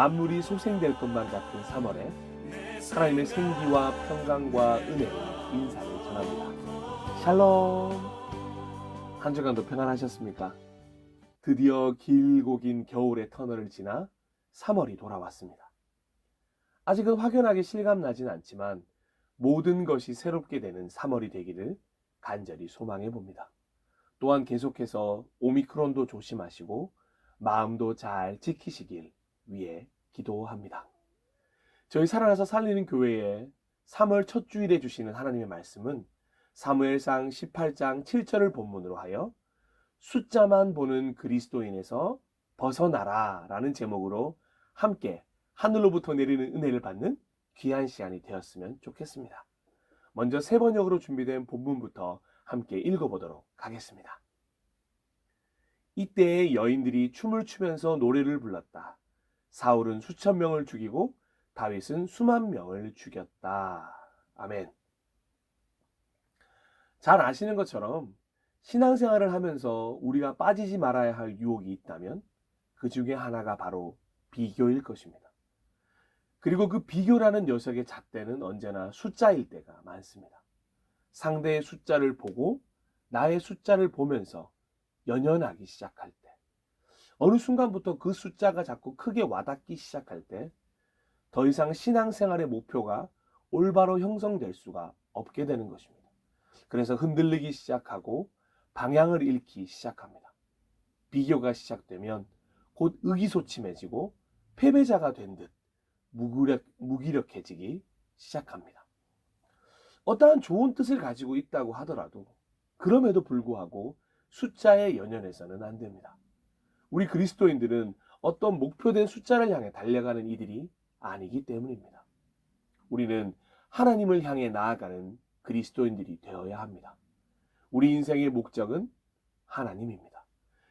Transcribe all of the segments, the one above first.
만물이 소생될 것만 같은 3월에 하나님의 생기와 평강과 은혜로 인사를 전합니다. 샬롬. 한 주간도 평안하셨습니까? 드디어 길고 긴 겨울의 터널을 지나 3월이 돌아왔습니다. 아직은 확연하게 실감나진 않지만 모든 것이 새롭게 되는 3월이 되기를 간절히 소망해 봅니다. 또한 계속해서 오미크론도 조심하시고 마음도 잘 지키시길 위해 기도합니다. 저희 살아나서 살리는 교회에 3월 첫 주일에 주시는 하나님의 말씀은 사무엘상 18장 7절을 본문으로 하여 숫자만 보는 그리스도인에서 벗어나라 라는 제목으로 함께 하늘로부터 내리는 은혜를 받는 귀한 시간이 되었으면 좋겠습니다. 먼저 세 번역으로 준비된 본문부터 함께 읽어보도록 하겠습니다. 이때에 여인들이 춤을 추면서 노래를 불렀다. 사울은 수천 명을 죽이고 다윗은 수만 명을 죽였다. 아멘. 잘 아시는 것처럼 신앙생활을 하면서 우리가 빠지지 말아야 할 유혹이 있다면 그 중에 하나가 바로 비교일 것입니다. 그리고 그 비교라는 녀석의 잣대는 언제나 숫자일 때가 많습니다. 상대의 숫자를 보고 나의 숫자를 보면서 연연하기 시작할 때, 어느 순간부터 그 숫자가 자꾸 크게 와닿기 시작할 때, 더 이상 신앙생활의 목표가 올바로 형성될 수가 없게 되는 것입니다. 그래서 흔들리기 시작하고 방향을 잃기 시작합니다. 비교가 시작되면 곧 의기소침해지고 패배자가 된 듯 무기력, 무기력해지기 시작합니다. 어떠한 좋은 뜻을 가지고 있다고 하더라도 그럼에도 불구하고 숫자에 연연해서는 안 됩니다. 우리 그리스도인들은 어떤 목표된 숫자를 향해 달려가는 이들이 아니기 때문입니다. 우리는 하나님을 향해 나아가는 그리스도인들이 되어야 합니다. 우리 인생의 목적은 하나님입니다.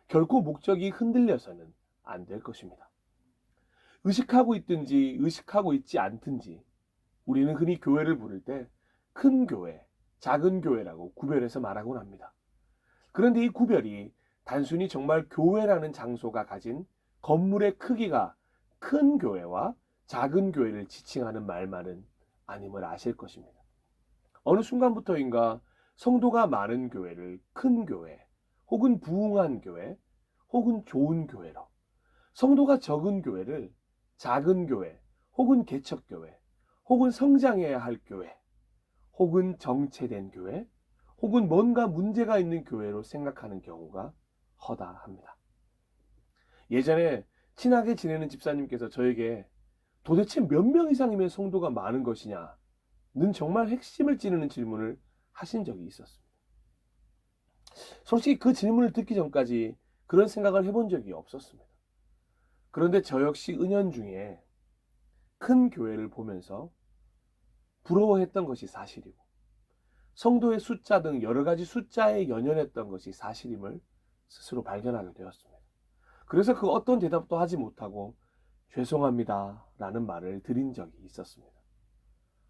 결코 목적이 흔들려서는 안 될 것입니다. 의식하고 있든지 의식하고 있지 않든지 우리는 흔히 교회를 부를 때 큰 교회, 작은 교회라고 구별해서 말하곤 합니다. 그런데 이 구별이 단순히 정말 교회라는 장소가 가진 건물의 크기가 큰 교회와 작은 교회를 지칭하는 말만은 아님을 아실 것입니다. 어느 순간부터인가 성도가 많은 교회를 큰 교회, 혹은 부흥한 교회, 혹은 좋은 교회로, 성도가 적은 교회를 작은 교회, 혹은 개척교회, 혹은 성장해야 할 교회, 혹은 정체된 교회, 혹은 뭔가 문제가 있는 교회로 생각하는 경우가 허다합니다. 예전에 친하게 지내는 집사님께서 저에게 도대체 몇 명 이상이면 성도가 많은 것이냐? 는 정말 핵심을 찌르는 질문을 하신 적이 있었습니다. 솔직히 그 질문을 듣기 전까지 그런 생각을 해본 적이 없었습니다. 그런데 저 역시 은연 중에 큰 교회를 보면서 부러워했던 것이 사실이고 성도의 숫자 등 여러 가지 숫자에 연연했던 것이 사실임을 스스로 발견하게 되었습니다. 그래서 그 어떤 대답도 하지 못하고 죄송합니다 라는 말을 드린 적이 있었습니다.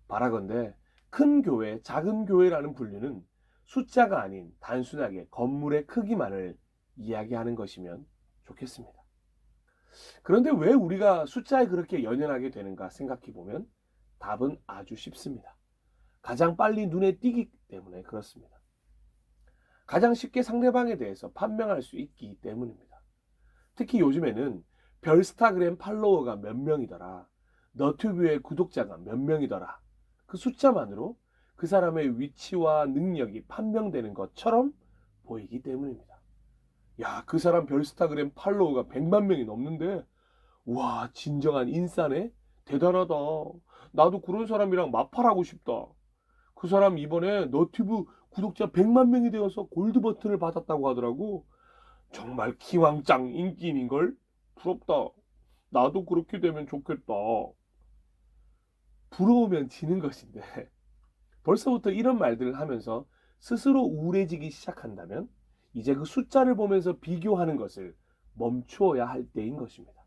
바라건대 큰 교회, 작은 교회라는 분류는 숫자가 아닌 단순하게 건물의 크기만을 이야기하는 것이면 좋겠습니다. 그런데 왜 우리가 숫자에 그렇게 연연하게 되는가 생각해 보면 답은 아주 쉽습니다. 가장 빨리 눈에 띄기 때문에 그렇습니다. 가장 쉽게 상대방에 대해서 판명할 수 있기 때문입니다. 특히 요즘에는 별스타그램 팔로워가 몇 명이더라, 너튜브의 구독자가 몇 명이더라, 그 숫자만으로 그 사람의 위치와 능력이 판명되는 것처럼 보이기 때문입니다. 야, 그 사람 별스타그램 팔로워가 100만 명이 넘는데, 와, 진정한 인싸네? 대단하다. 나도 그런 사람이랑 마팔하고 싶다. 그 사람 이번에 너튜브 구독자 100만 명이 되어서 골드 버튼을 받았다고 하더라고. 정말 기왕짱 인기인걸? 부럽다. 나도 그렇게 되면 좋겠다. 부러우면 지는 것인데 벌써부터 이런 말들을 하면서 스스로 우울해지기 시작한다면 이제 그 숫자를 보면서 비교하는 것을 멈추어야 할 때인 것입니다.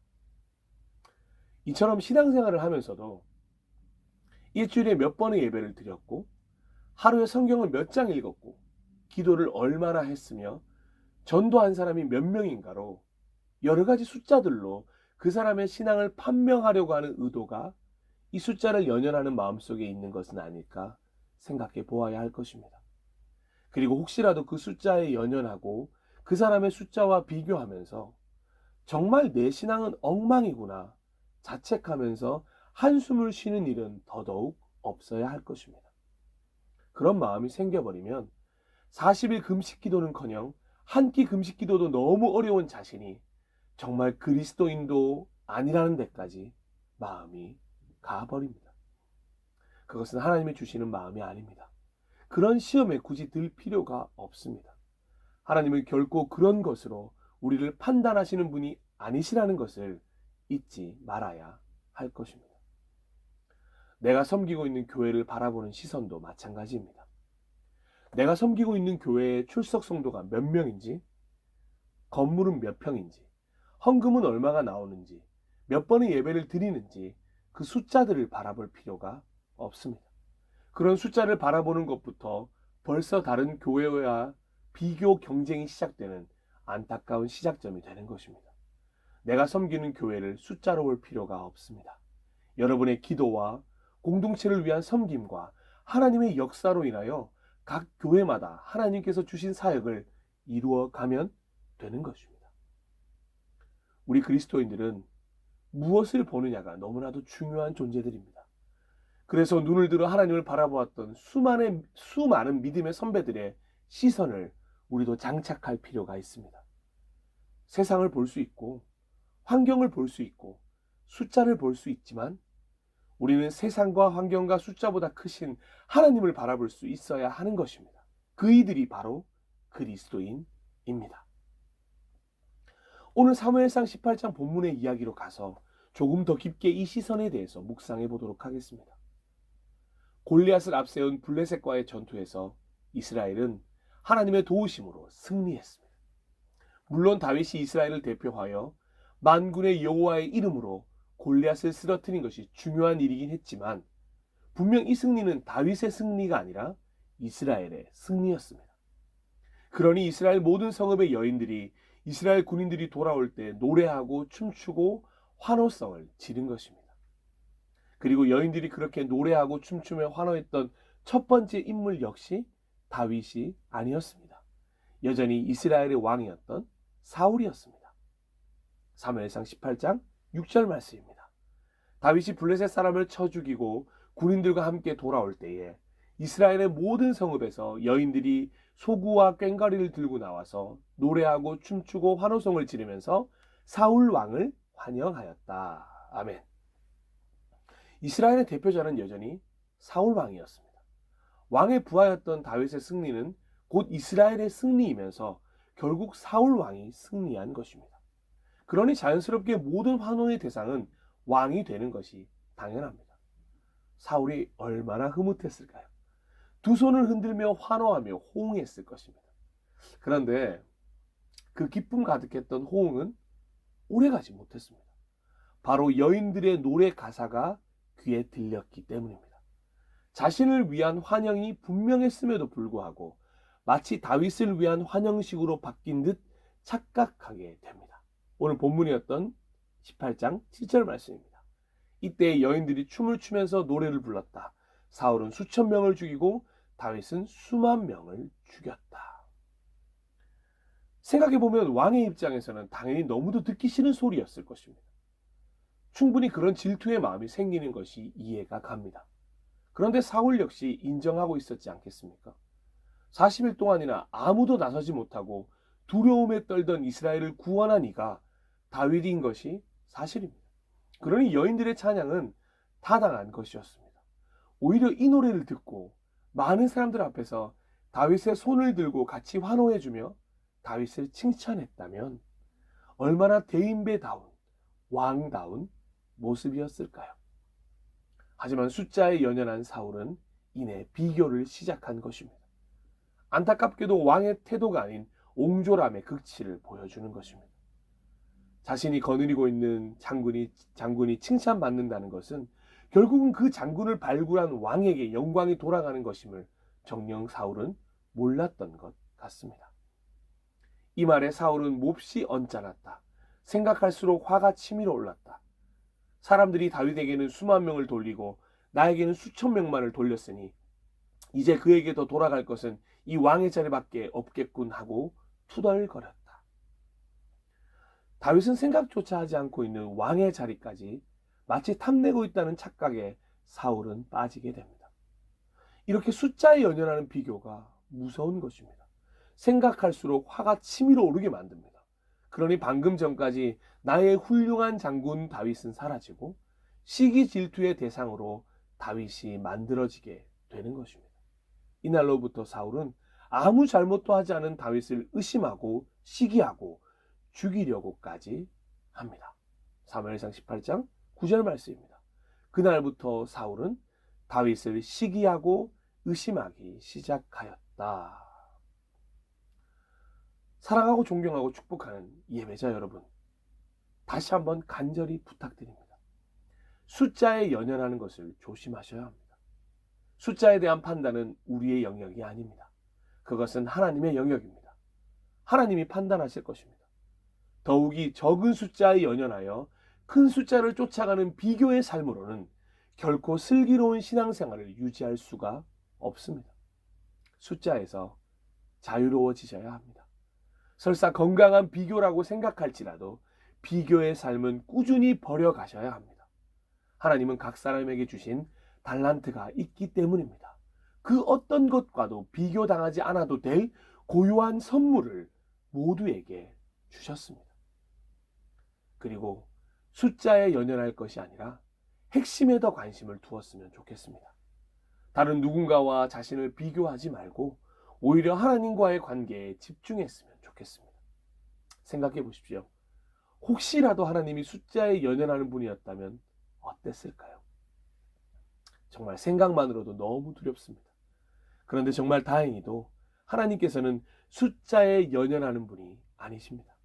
이처럼 신앙생활을 하면서도 일주일에 몇 번의 예배를 드렸고 하루에 성경을 몇 장 읽었고 기도를 얼마나 했으며 전도한 사람이 몇 명인가로 여러 가지 숫자들로 그 사람의 신앙을 판명하려고 하는 의도가 이 숫자를 연연하는 마음속에 있는 것은 아닐까 생각해 보아야 할 것입니다. 그리고 혹시라도 그 숫자에 연연하고 그 사람의 숫자와 비교하면서 정말 내 신앙은 엉망이구나 자책하면서 한숨을 쉬는 일은 더더욱 없어야 할 것입니다. 그런 마음이 생겨버리면 40일 금식 기도는커녕 한 끼 금식 기도도 너무 어려운 자신이 정말 그리스도인도 아니라는 데까지 마음이 가버립니다. 그것은 하나님이 주시는 마음이 아닙니다. 그런 시험에 굳이 들 필요가 없습니다. 하나님은 결코 그런 것으로 우리를 판단하시는 분이 아니시라는 것을 잊지 말아야 할 것입니다. 내가 섬기고 있는 교회를 바라보는 시선도 마찬가지입니다. 내가 섬기고 있는 교회의 출석 성도가 몇 명인지, 건물은 몇 평인지, 헌금은 얼마가 나오는지, 몇 번의 예배를 드리는지 그 숫자들을 바라볼 필요가 없습니다. 그런 숫자를 바라보는 것부터 벌써 다른 교회와 비교 경쟁이 시작되는 안타까운 시작점이 되는 것입니다. 내가 섬기는 교회를 숫자로 볼 필요가 없습니다. 여러분의 기도와 공동체를 위한 섬김과 하나님의 역사로 인하여 각 교회마다 하나님께서 주신 사역을 이루어 가면 되는 것입니다. 우리 그리스도인들은 무엇을 보느냐가 너무나도 중요한 존재들입니다. 그래서 눈을 들어 하나님을 바라보았던 수많은, 수많은 믿음의 선배들의 시선을 우리도 장착할 필요가 있습니다. 세상을 볼 수 있고, 환경을 볼 수 있고, 숫자를 볼 수 있지만, 우리는 세상과 환경과 숫자보다 크신 하나님을 바라볼 수 있어야 하는 것입니다. 그 이들이 바로 그리스도인입니다. 오늘 사무엘상 18장 본문의 이야기로 가서 조금 더 깊게 이 시선에 대해서 묵상해 보도록 하겠습니다. 골리앗을 앞세운 블레셋과의 전투에서 이스라엘은 하나님의 도우심으로 승리했습니다. 물론 다윗이 이스라엘을 대표하여 만군의 여호와의 이름으로 골리앗을 쓰러뜨린 것이 중요한 일이긴 했지만 분명 이 승리는 다윗의 승리가 아니라 이스라엘의 승리였습니다. 그러니 이스라엘 모든 성읍의 여인들이 이스라엘 군인들이 돌아올 때 노래하고 춤추고 환호성을 지른 것입니다. 그리고 여인들이 그렇게 노래하고 춤추며 환호했던 첫 번째 인물 역시 다윗이 아니었습니다. 여전히 이스라엘의 왕이었던 사울이었습니다. 사무엘상 18장 6절 말씀입니다. 다윗이 블레셋 사람을 쳐 죽이고 군인들과 함께 돌아올 때에 이스라엘의 모든 성읍에서 여인들이 소구와 꽹과리를 들고 나와서 노래하고 춤추고 환호성을 지르면서 사울 왕을 환영하였다. 아멘. 이스라엘의 대표자는 여전히 사울 왕이었습니다. 왕의 부하였던 다윗의 승리는 곧 이스라엘의 승리이면서 결국 사울 왕이 승리한 것입니다. 그러니 자연스럽게 모든 환호의 대상은 왕이 되는 것이 당연합니다. 사울이 얼마나 흐뭇했을까요? 두 손을 흔들며 환호하며 호응했을 것입니다. 그런데 그 기쁨 가득했던 호응은 오래가지 못했습니다. 바로 여인들의 노래 가사가 귀에 들렸기 때문입니다. 자신을 위한 환영이 분명했음에도 불구하고 마치 다윗을 위한 환영식으로 바뀐 듯 착각하게 됩니다. 오늘 본문이었던 18장 7절 말씀입니다. 이때 여인들이 춤을 추면서 노래를 불렀다. 사울은 수천 명을 죽이고 다윗은 수만 명을 죽였다. 생각해 보면 왕의 입장에서는 당연히 너무도 듣기 싫은 소리였을 것입니다. 충분히 그런 질투의 마음이 생기는 것이 이해가 갑니다. 그런데 사울 역시 인정하고 있었지 않겠습니까? 40일 동안이나 아무도 나서지 못하고 두려움에 떨던 이스라엘을 구원한 이가 다윗인 것이 사실입니다. 그러니 여인들의 찬양은 타당한 것이었습니다. 오히려 이 노래를 듣고 많은 사람들 앞에서 다윗의 손을 들고 같이 환호해주며 다윗을 칭찬했다면 얼마나 대인배다운 왕다운 모습이었을까요? 하지만 숫자에 연연한 사울은 이내 비교를 시작한 것입니다. 안타깝게도 왕의 태도가 아닌 옹졸함의 극치를 보여주는 것입니다. 자신이 거느리고 있는 장군이 장군이 칭찬받는다는 것은 결국은 그 장군을 발굴한 왕에게 영광이 돌아가는 것임을 정령 사울은 몰랐던 것 같습니다. 이 말에 사울은 몹시 언짢았다. 생각할수록 화가 치밀어 올랐다. 사람들이 다윗에게는 수만 명을 돌리고 나에게는 수천 명만을 돌렸으니 이제 그에게 더 돌아갈 것은 이 왕의 자리밖에 없겠군 하고 투덜거렸다. 다윗은 생각조차 하지 않고 있는 왕의 자리까지 마치 탐내고 있다는 착각에 사울은 빠지게 됩니다. 이렇게 숫자에 연연하는 비교가 무서운 것입니다. 생각할수록 화가 치밀어 오르게 만듭니다. 그러니 방금 전까지 나의 훌륭한 장군 다윗은 사라지고 시기 질투의 대상으로 다윗이 만들어지게 되는 것입니다. 이날로부터 사울은 아무 잘못도 하지 않은 다윗을 의심하고 시기하고 죽이려고까지 합니다. 사무엘상 18장 9절 말씀입니다. 그날부터 사울은 다윗을 시기하고 의심하기 시작하였다. 사랑하고 존경하고 축복하는 예배자 여러분, 다시 한번 간절히 부탁드립니다. 숫자에 연연하는 것을 조심하셔야 합니다. 숫자에 대한 판단은 우리의 영역이 아닙니다. 그것은 하나님의 영역입니다. 하나님이 판단하실 것입니다. 더욱이 적은 숫자에 연연하여 큰 숫자를 쫓아가는 비교의 삶으로는 결코 슬기로운 신앙생활을 유지할 수가 없습니다. 숫자에서 자유로워지셔야 합니다. 설사 건강한 비교라고 생각할지라도 비교의 삶은 꾸준히 버려가셔야 합니다. 하나님은 각 사람에게 주신 달란트가 있기 때문입니다. 그 어떤 것과도 비교당하지 않아도 될 고유한 선물을 모두에게 주셨습니다. 그리고 숫자에 연연할 것이 아니라 핵심에 더 관심을 두었으면 좋겠습니다. 다른 누군가와 자신을 비교하지 말고 오히려 하나님과의 관계에 집중했으면 좋겠습니다. 생각해 보십시오. 혹시라도 하나님이 숫자에 연연하는 분이었다면 어땠을까요? 정말 생각만으로도 너무 두렵습니다. 그런데 정말 다행히도 하나님께서는 숫자에 연연하는 분이 아니십니다.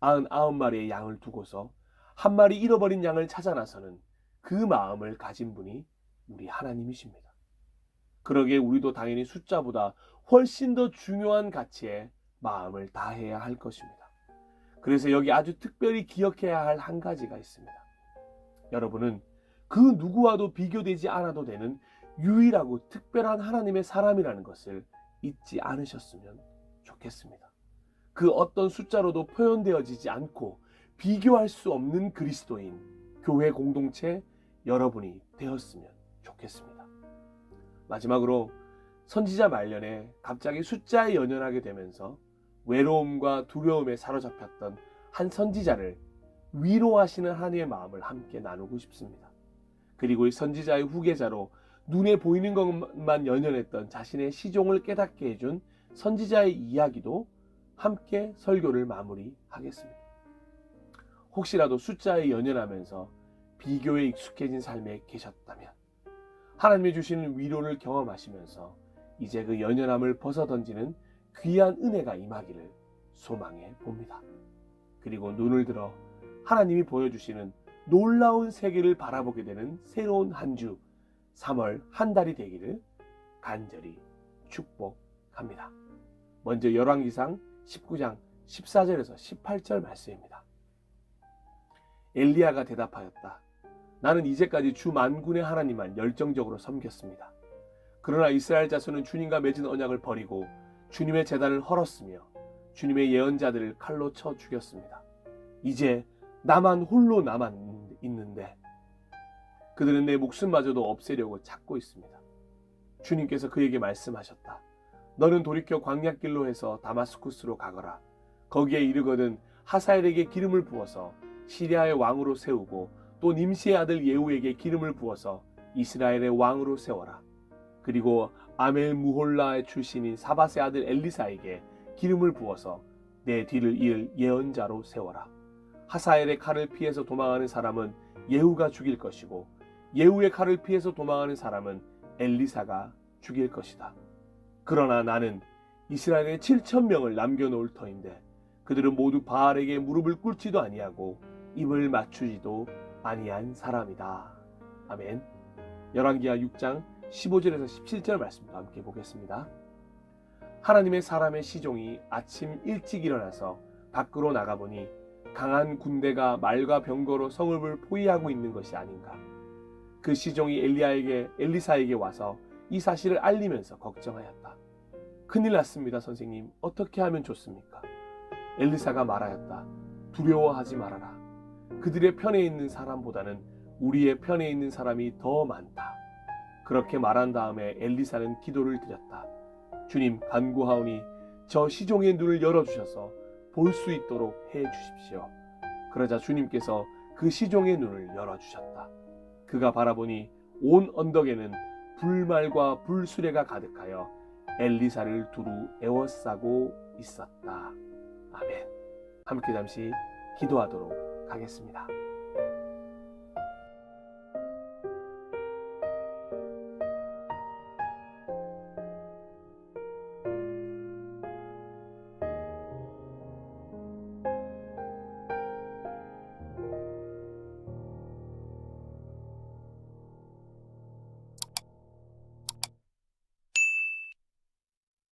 아흔아홉 마리의 양을 두고서 한 마리 잃어버린 양을 찾아 나서는 그 마음을 가진 분이 우리 하나님이십니다. 그러기에 우리도 당연히 숫자보다 훨씬 더 중요한 가치에 마음을 다해야 할 것입니다. 그래서 여기 아주 특별히 기억해야 할 한 가지가 있습니다. 여러분은 그 누구와도 비교되지 않아도 되는 유일하고 특별한 하나님의 사람이라는 것을 잊지 않으셨으면 좋겠습니다. 그 어떤 숫자로도 표현되어지지 않고 비교할 수 없는 그리스도인 교회 공동체 여러분이 되었으면 좋겠습니다. 마지막으로 선지자 말년에 갑자기 숫자에 연연하게 되면서 외로움과 두려움에 사로잡혔던 한 선지자를 위로하시는 하나님의 마음을 함께 나누고 싶습니다. 그리고 이 선지자의 후계자로 눈에 보이는 것만 연연했던 자신의 시종을 깨닫게 해준 선지자의 이야기도 함께 설교를 마무리하겠습니다. 혹시라도 숫자에 연연하면서 비교에 익숙해진 삶에 계셨다면 하나님이 주시는 위로를 경험하시면서 이제 그 연연함을 벗어던지는 귀한 은혜가 임하기를 소망해 봅니다. 그리고 눈을 들어 하나님이 보여주시는 놀라운 세계를 바라보게 되는 새로운 한 주, 3월 한 달이 되기를 간절히 축복합니다. 먼저 열왕기상 19장 14절에서 18절 말씀입니다. 엘리야가 대답하였다. 나는 이제까지 주 만군의 하나님만 열정적으로 섬겼습니다. 그러나 이스라엘 자손은 주님과 맺은 언약을 버리고 주님의 재단을 헐었으며 주님의 예언자들을 칼로 쳐 죽였습니다. 이제 나만 홀로 남아 있는데 그들은 내 목숨마저도 없애려고 찾고 있습니다. 주님께서 그에게 말씀하셨다. 너는 돌이켜 광약길로 해서 다마스쿠스로 가거라. 거기에 이르거든 하사엘에게 기름을 부어서 시리아의 왕으로 세우고 또 님시의 아들 예후에게 기름을 부어서 이스라엘의 왕으로 세워라. 그리고 아멜 무홀라의 출신인 사바세 아들 엘리사에게 기름을 부어서 내 뒤를 이을 예언자로 세워라. 하사엘의 칼을 피해서 도망하는 사람은 예후가 죽일 것이고 예후의 칼을 피해서 도망하는 사람은 엘리사가 죽일 것이다. 그러나 나는 이스라엘의 7천 명을 남겨놓을 터인데 그들은 모두 바알에게 무릎을 꿇지도 아니하고 입을 맞추지도 아니한 사람이다. 아멘. 열왕기하 6장 15절에서 17절 말씀도 함께 보겠습니다. 하나님의 사람의 시종이 아침 일찍 일어나서 밖으로 나가보니 강한 군대가 말과 병거로 성읍을 포위하고 있는 것이 아닌가. 그 시종이 엘리야에게 엘리사에게 와서 이 사실을 알리면서 걱정하였다. 큰일 났습니다, 선생님. 어떻게 하면 좋습니까? 엘리사가 말하였다. 두려워하지 말아라. 그들의 편에 있는 사람보다는 우리의 편에 있는 사람이 더 많다. 그렇게 말한 다음에 엘리사는 기도를 드렸다. 주님 간구하오니 저 시종의 눈을 열어주셔서 볼 수 있도록 해 주십시오. 그러자 주님께서 그 시종의 눈을 열어주셨다. 그가 바라보니 온 언덕에는 불말과 불수레가 가득하여 엘리사를 두루 에워싸고 있었다. 아멘. 함께 잠시 기도하도록 하겠습니다.